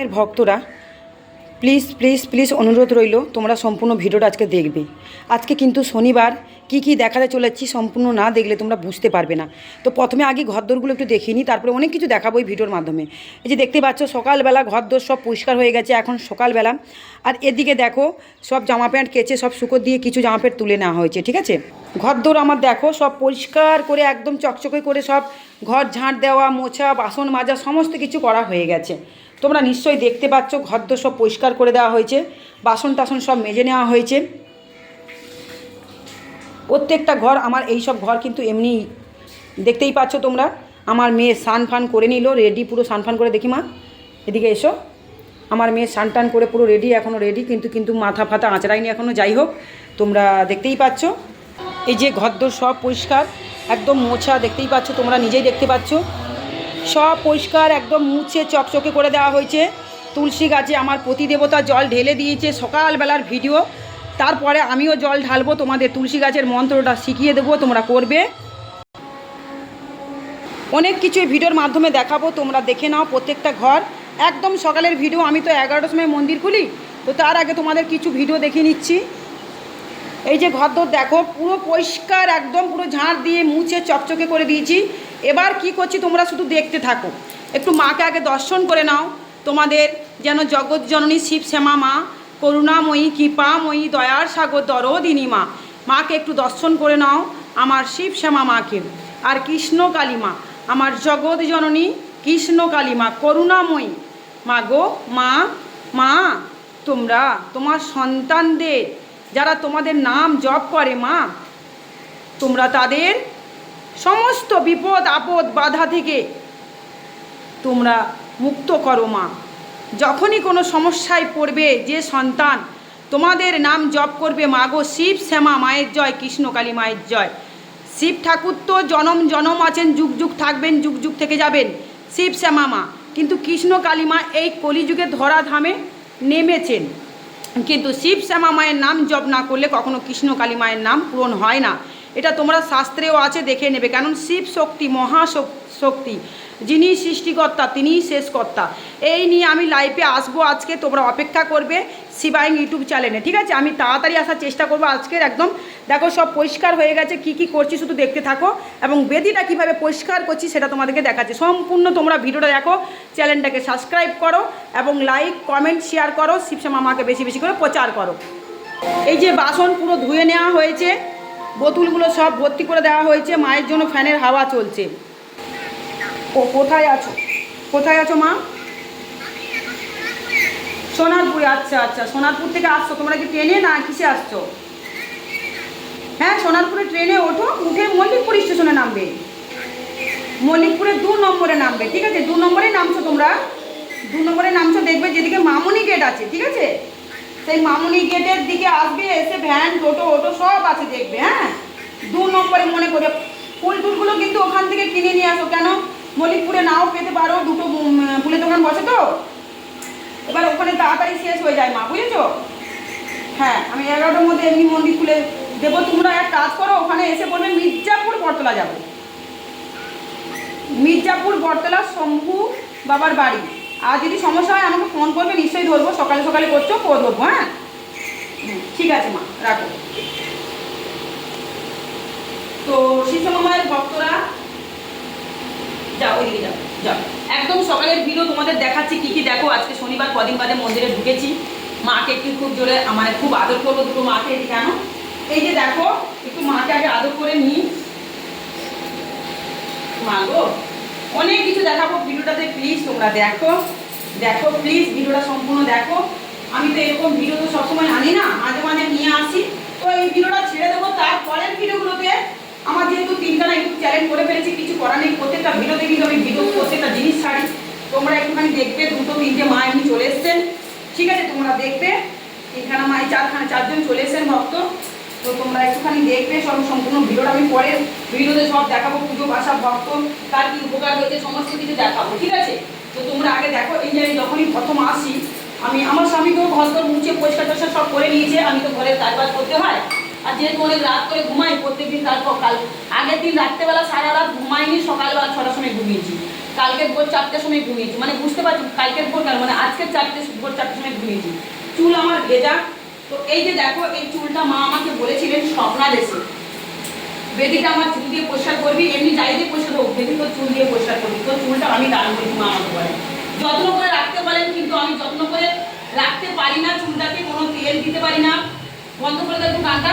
এর ভক্তরা please please please অনুরোধ রইল, তোমরা সম্পূর্ণ ভিডিওটা আজকে দেখবে। আজকে কিন্তু শনিবার কি কি দেখাতে চলেছি সম্পূর্ণ না দেখলে তোমরা বুঝতে পারবে না। তো প্রথমে আগে ঘরদোরগুলো একটু দেখিনি নিই, তারপরে অনেক কিছু দেখাবো এই ভিডিওর মাধ্যমে। এই যে দেখতে পাচ্ছ, সকালবেলা ঘরদোর সব পরিষ্কার হয়ে গেছে, এখন সকালবেলা। আর এদিকে দেখো, সব জামা প্যান্ট কেচে, সব শুকো দিয়ে কিছু জামা প্যান্ট তুলে নেওয়া হয়েছে, ঠিক আছে? ঘরদোর আমার দেখো, সব পরিষ্কার করে, একদম চকচকে করে সব ঘর ঝাঁট দেওয়া, মোছা, বাসন মাজা, সমস্ত কিছু করা হয়ে গেছে। তোমরা নিশ্চয়ই দেখতে পাচ্ছ, ঘরদোর সব পরিষ্কার করে দেওয়া হয়েছে, বাসন টাসন সব মেজে নেওয়া হয়েছে। প্রত্যেকটা ঘর, আমার এই সব ঘর কিন্তু এমনি দেখতেই পাচ্ছ তোমরা। আমার মেয়ে সান ফান করে নিল রেডি পুরো সান ফান করে দেখি মা, এদিকে এসো। আমার মেয়ে সান টান করে পুরো রেডি এখনও রেডি কিন্তু কিন্তু মাথা ফাতা আঁচড়াইনি এখনও যাই হোক, তোমরা দেখতেই পাচ্ছ। এই যে ঘরদোর সব পরিষ্কার, একদম মোছা, দেখতেই পাচ্ছ তোমরা, নিজেই দেখতে পাচ্ছ। সব পরিষ্কার, একদম মুছে চকচকে করে দেওয়া হয়েছে। তুলসী গাছে আমার প্রতিদেবতা জল ঢেলে দিয়েছে, সকালবেলার ভিডিও। তারপরে আমিও জল ঢালবো, তোমাদের তুলসী গাছের মন্ত্রটা শিখিয়ে দেবো, তোমরা করবে। অনেক কিছু এই ভিডিওর মাধ্যমে দেখাবো, তোমরা দেখে নাও প্রত্যেকটা ঘর। একদম সকালের ভিডিও, আমি তো এগারোটার সময় মন্দির খুলি, তো তার আগে তোমাদের কিছু ভিডিও দেখিয়ে নিচ্ছি। এই যে ঘর ঘরদোর দেখো, পুরো পরিষ্কার, একদম পুরো ঝাড় দিয়ে মুছে চকচকে করে দিয়েছি। এবার কি করছি, তোমরা শুধু দেখতে থাকো। একটু মাকে আগে দর্শন করে নাও, তোমাদের যেন জগৎ জননী শিব শ্যামা মা করুণাময়ী, কৃপাময়ী, দয়ার সাগর দরদিনী মা। মাকে একটু দর্শন করে নাও, আমার শিব শ্যামা মাকে। আর কৃষ্ণ কালী মা, আমার জগৎ জননী কৃষ্ণ কালী মা, করুণাময়ী। মা গো, মা মা, তোমরা, তোমার সন্তানদের, যারা তোমাদের নাম জপ করে মা, তোমরা তাদের সমস্ত বিপদ, আপদ, বাধা থেকে তোমরা মুক্ত করো মা। যখনই কোনো সমস্যায় পড়বে যে সন্তান, তোমাদের নাম জপ করবে মা গো, শিব শ্যামা মায়ের জয় কৃষ্ণকালী মায়ের জয়। শিব ঠাকুর তো জনম জনম আছেন, যুগ যুগ থাকবেন, যুগ যুগ থেকে যাবেন। শিব শ্যামা মা, কিন্তু কৃষ্ণ কালী মা এই কলিযুগে ধরাধামে নেমেছেন। কিন্তু শিব শ্যামা মায়ের নাম জপ না করলে কখনো কৃষ্ণ কালী মায়ের নাম পূরণ হয় না। এটা তোমরা শাস্ত্রেও আছে, দেখে নেবে। কারণ শিব শক্তি মহাশক- শক্তি, যিনি সৃষ্টিকর্তা, তিনিই শেষকর্তা এই নিয়ে আমি লাইভে আসব আজকে, তোমরা অপেক্ষা করবে শিবাইং ইউটিউব চ্যানেলে ঠিক আছে? আমি তাড়াতাড়ি আসার চেষ্টা করব আজকের একদম। দেখো, সব পরিষ্কার হয়ে গেছে, কি কি করছি শুধু দেখতে থাকো। এবং বেদিটা কীভাবে পরিষ্কার করছি সেটা তোমাদেরকে দেখাচ্ছি। সম্পূর্ণ তোমরা ভিডিওটা দেখো চ্যানেলটাকে সাবস্ক্রাইব করো এবং লাইক কমেন্ট শেয়ার করো। শিবশ্যামা মাকে বেশি বেশি করে প্রচার করো। এই যে বাসন পুরো ধুয়ে নেওয়া হয়েছে। বোতলগুলো সব ভর্তি করে দেওয়া হয়েছে, মায়ের জন্য ফ্যানের হাওয়া চলছে। ও, কোথায় আছো? কোথায় আছো মা? সোনারপুরে আচ্ছা আচ্ছা সোনারপুর থেকে আসছো। তোমরা কি ট্রেনে না কিসে আসছো? হ্যাঁ সোনারপুরে ট্রেনে ওঠো, উঠে মল্লিকপুর স্টেশনে নামবে। মল্লিকপুরে দু নম্বরে নামবে, ঠিক আছে? দু নম্বরে নামছো তোমরা। দু নম্বরে নামছো, দেখবে যেদিকে মামুনি গেট আছে, ঠিক আছে? সেই মামুনি গেটের দিকে আসবে, এসে ভ্যান, টোটো সব আছে দেখবে হ্যাঁ? দু নম্বরে মনে করে ফুল টুলগুলো কিন্তু ওখান থেকে কিনে নিয়ে আসো। কেন? মল্লিকপুরে নাও পেতে পারো, দুটো ফুলের দোকান বসে তো? এবার ওখানে তাড়াতাড়ি শেষ হয়ে যায় মা, বুঝেছ? হ্যাঁ আমি এগারোটার মধ্যে এমনি মন্দির খুলে দেবো। তোমরা এক কাজ করো, ওখানে এসে বলবে মির্জাপুর বটতলা যাব। মির্জাপুর বটতলা শম্ভু বাবার বাড়ি। আর যদি সমস্যা হয় আমাকে ফোন করবে, নিশ্চয়ই ধরবো। সকালে সকালে করছ কো ধরবো হ্যাঁ ঠিক আছে মা, রাখো। তো শিশুমামায়ের ভক্তরা যাও ওইদিকে যাও যাও। একদম সকালের ভিডিও তোমাদের দেখাচ্ছি, কি কি দেখো। আজকে শনিবার কদিন বাদে মন্দিরে ঢুকেছি। মাকে একটু খুব জোরে মানে খুব আদর করব দুটো মাকে কেন এই যে দেখো, একটু মাকে আগে আদর করে নিই। মা গো, অনেক কিছু দেখাবো ভিডিওটাতে প্লিজ তোমরা দেখো। দেখো প্লিজ ভিডিওটা সম্পূর্ণ দেখো। আমি তো এরকম ভিডিও তো সবসময় আনি না, মাঝে মাঝে নিয়ে আসি। তো এই ভিডিওটা ছেড়ে দেবো, তারপরের ভিডিওগুলোতে আমার যেহেতু তিনটা একটু চ্যালেঞ্জ করে ফেলেছি, কিছু করার নেই, প্রত্যেকটা ভিডিওতে কিন্তু আমি ভিডিও প্রত্যেকটা জিনিস ছাড়ি। তোমরা একটুখানি দেখবে, দুটো তিনটে মা এমনি চলে এসছেন। ঠিক আছে, তোমরা দেখবে। এখানে মায়ের চারখানে চারজন চলে এসছেন ভক্ত। তো তোমরা একটুখানি দেখবে সব সম্পূর্ণ ভিডিওটা আমি পরে ভিডিওতে সব দেখাবো, পুজো, বাসা, ভক্ত, তার কি উপকার হয়েছে, সমস্ত কিছু দেখাবো, ঠিক আছে? তো তোমরা আগে দেখো, এই যে যখনই প্রথম আসি, আমি আমার স্বামীকেও ঘর মুছে পরিষ্কার টরিষ্কার সব করে নিয়েছে, আমি তো ঘরের কাজবাজ করতে হয়। আর যেহেতু অনেক রাত করে ঘুমাই প্রত্যেকদিন তারপর কাল। আগের দিন রাত্রেবেলা সারা রাত ঘুমাইনি, সকালবেলা ছটার সময় ঘুমিয়েছি। কালকের ভোর চারটের সময় ঘুমিয়েছি। মানে বুঝতে পারছি, কালকের ভোর কেন মানে আজকের চারটে ভোর চারটের সময় ঘুমিয়েছি। চুল আমার ভেজা। তো এই যে দেখো, এই চুলটা মা আমাকে বলেছিলেন স্বপ্না দেশে। বেদিটা আমার চুল দিয়ে পরিষ্কার করবি, এমনি যাই দিয়ে পরিষ্কার হোক, বেদি তোর চুল দিয়ে পরিষ্কার করবি। তোর চুলটা আমি দান করি মা আমাকে বলেন যত্ন করে রাখতে বলেন, কিন্তু আমি যত্ন করে রাখতে পারি না চুলটাকে, কোনো তেল দিতে পারি না। বন্ধ করে দেবো গানটা?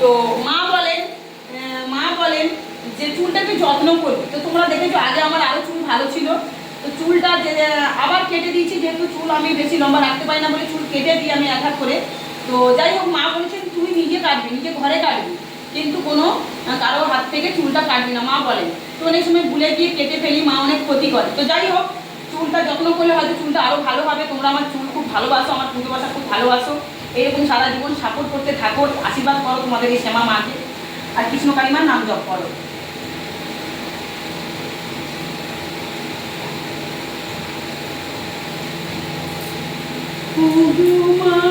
তো মা বলেন মা বলেন যে চুলটাকে যত্ন করবি। তো তোমরা দেখেছ, আগে আমার আরও চুল ভালো ছিল। তো চুলটা আবার কেটে দিয়েছি, যেহেতু চুল আমি বেশি লম্বা রাখতে পারি না বলে চুল কেটে দিই আমি এক করে। তো যাই হোক, মা বলেছেন, তুই নিজে কাটবি, নিজে ঘরে কাটবি। কিন্তু কোনো কারও হাত থেকে চুলটা কাটবি না। মা বলেন। তো অনেক সময় ভুলে গিয়ে কেটে ফেলি, মা অনেক ক্ষতি করে। তো যাই হোক, চুলটা যত্ন করলে হয়তো চুলটা আরও ভালো হবে। তোমরা আমার চুল ভালোবাসো আমার বাসা খুব ভালোবাসো। এরকম সারা জীবন সাপোর্ট করতে থাকো আশীর্বাদ করো তোমাদের এই শ্যামা মাকে। আর কৃষ্ণ কালিমার নাম জপ করো। Oh, আমার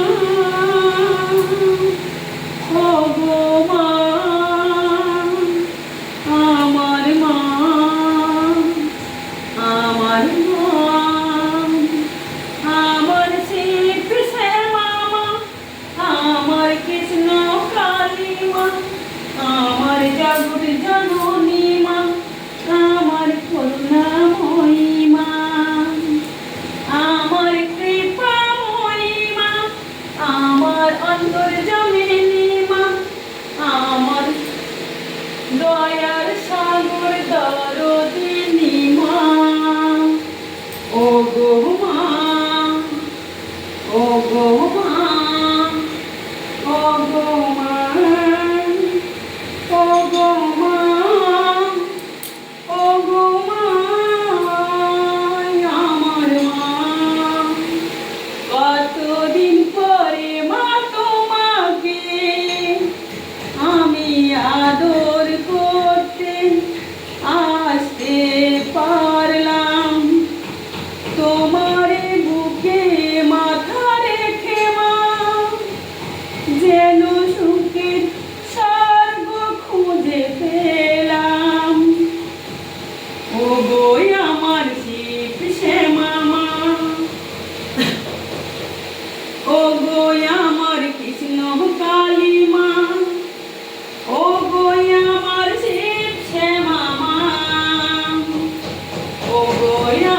ও গো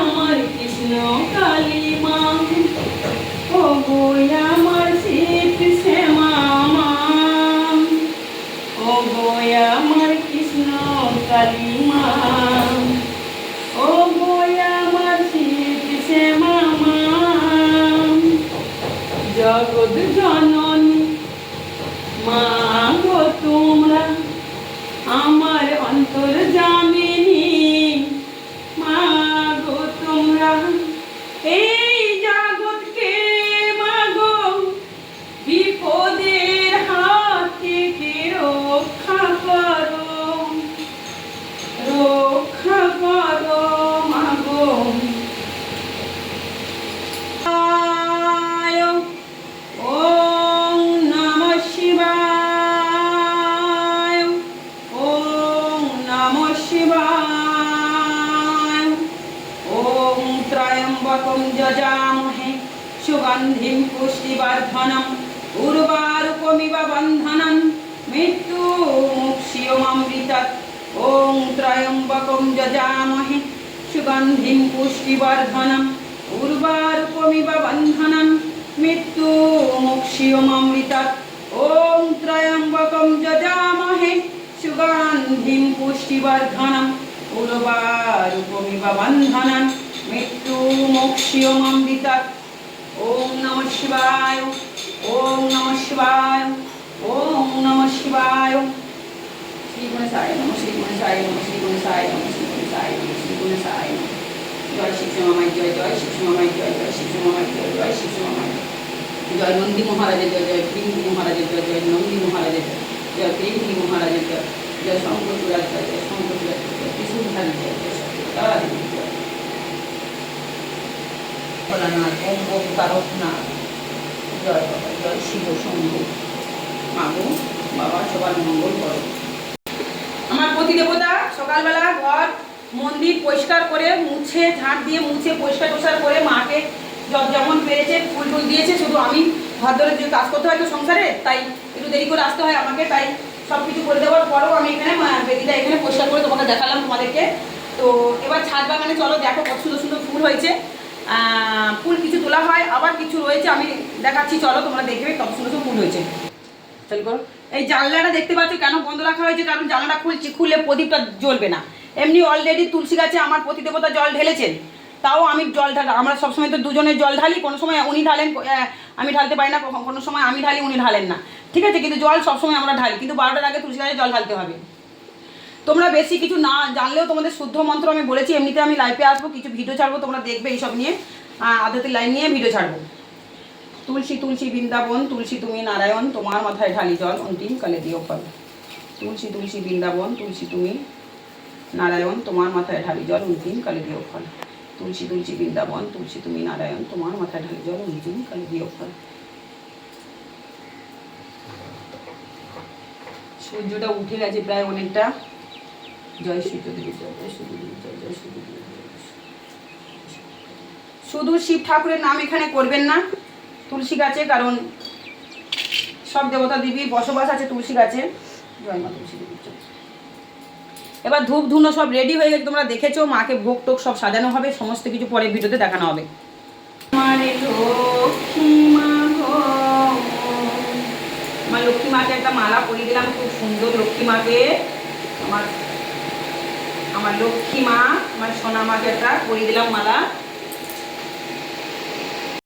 উর্বারুকমিব বন্ধনম, মৃত্যু মুক্ষিয়মৃতৎ ওম ত্রয়ম্বকম যজামহে সুগন্ধিম পুষ্টিবর্ধনম। উর্বারুকমিব বন্ধনম, মৃত্যু মুক্ষিয়মৃতৎ ওম ত্রয়ম্বকম যজামহে সুগন্ধিম পুষ্টিবর্ধনম। উর্বারুকমিব বন্ধনম, মৃত্যু মোক্ষ্যমৃতৎ ওম নমঃ শিবায় ওম নমঃ শিবায় ওম নমঃ শিবায় শ্রী গণেশায় নম শ্রী গণেশায় নম শ্রী গণেশায় নম শ্রী গণেশায় নম শ্রী গণেশায় নম জয় শিবশ্যামাই জয় জয় শিবশ্যামাই জয় জয় শিবশ্যামাই জয় জয় শিবশ্যামাই জয় নন্দী মহারাজের জয় জয় কৃঙ্গি মহারাজের জয় জয় নন্দী মহারাজের জয় জয় কৃঙ্গি মহারাজের জয় জয় শঙ্করচূড়ার জয় জয় শঙ্করচূড়ার জয় ত্রিশুধারী জয় জয় সত্যতার জয় ভোলানাথ ওম ওম তারকনাথ জয় বাবা, জয় শিব শম্ভু। মাগো, বাবা, সবার মঙ্গল করো। আমার আমার প্রতি দেবতা সকালবেলা ঘর, মন্দির পরিষ্কার করে মুছে, ঝাঁট দিয়ে মুছে, পরিষ্কার টরিষ্কার করে মাকে যেমন পেরেছে, ফুল টুল দিয়েছে, শুধু আমি ঘর ধরে যে কাজ করতে হয় তো সংসারে, তাই একটু দেরি করে আসতে হয় আমাকে, তাই সব কিছু করে দেওয়ার পরেও আমি এখানে বেদিটা এখানে পরিষ্কার করে তোমাকে দেখালাম তোমাদেরকে। তো এবার ছাদ বাগানে চলো, দেখো কত সুন্দর সুন্দর ফুল হয়েছে। ফুল কিছু তোলা হয়, আবার কিছু রয়েছে, আমি দেখাচ্ছি, চলো তোমরা দেখবে কত সুন্দর সুন্দর ফুল হয়েছে। চালু করো। এই জানলাটা দেখতে পাচ্ছ, কেন বন্ধ রাখা হয়েছে, কারণ জানলাটা খুলছি, খুলে প্রদীপটা জ্বলবে না। এমনি অলরেডি তুলসী গাছে আমার প্রতিদেবতা জল ঢেলেছেন, তাও আমি জল ঢালা, আমরা সবসময় তো দুজনের জল ঢালি, কোনো সময় উনি ঢালেন আমি ঢালতে পারি না কোনো সময় আমি ঢালি, উনি ঢালেন না। ঠিক আছে, কিন্তু জল সবসময় আমরা ঢালি, কিন্তু বারোটার আগে তুলসী গাছে জল ঢালতে হবে। তোমরা বেশি কিছু না জানলেও তোমাদের শুদ্ধ মন্ত্র আমি বলেছি, এমনিতে আমি লাইফে আসব, কিছু ভিডিও ছাড়বো, তোমরা দেখবে এইসব নিয়ে। আদাতে লাইন নিয়ে ভিডিও ছাড়বো। তুলসী তুলসী বৃন্দাবন, তুলসী তুমি নারায়ণ, তোমার মাথায় ঢালি জল, অন্তিম কালে দিও ফল। তুলসী তুলসী বৃন্দাবন, তুলসী তুমি নারায়ণ, তোমার মাথায় ঢালি জল, অন্তিম কালে দিও ফল। তুলসী তুলসী বৃন্দাবন, তুলসী তুমি নারায়ণ, তোমার মাথায় ঢালি জল, অন্তিম কালে দিও ফল। সূর্যটা উঠে গেছে প্রায় অনেকটা। দেবী। শুধু শিব ঠাকুরের নাম এখানে করবেন না, তুলসী গাছে, কারণ সব দেবতা দেবীর বসবাস আছে তুলসী গাছে। জয় মা তুলসী দেবীর এবার ধূপ ধুনো সব রেডি হয়ে গেছে, তোমরা দেখেছ, মাকে ভোগ টোক সব সাজানো হবে, সমস্ত কিছু পরে ভিডিওতে দেখানো হবে। মা লক্ষ্মী মাকে একটা মালা পরিয়ে দিলাম, খুব সুন্দর লক্ষ্মী মাকে। আমার আমার লক্ষ্মী মা আমার সোনা মাকে একটা পরিয়ে দিলাম মালা।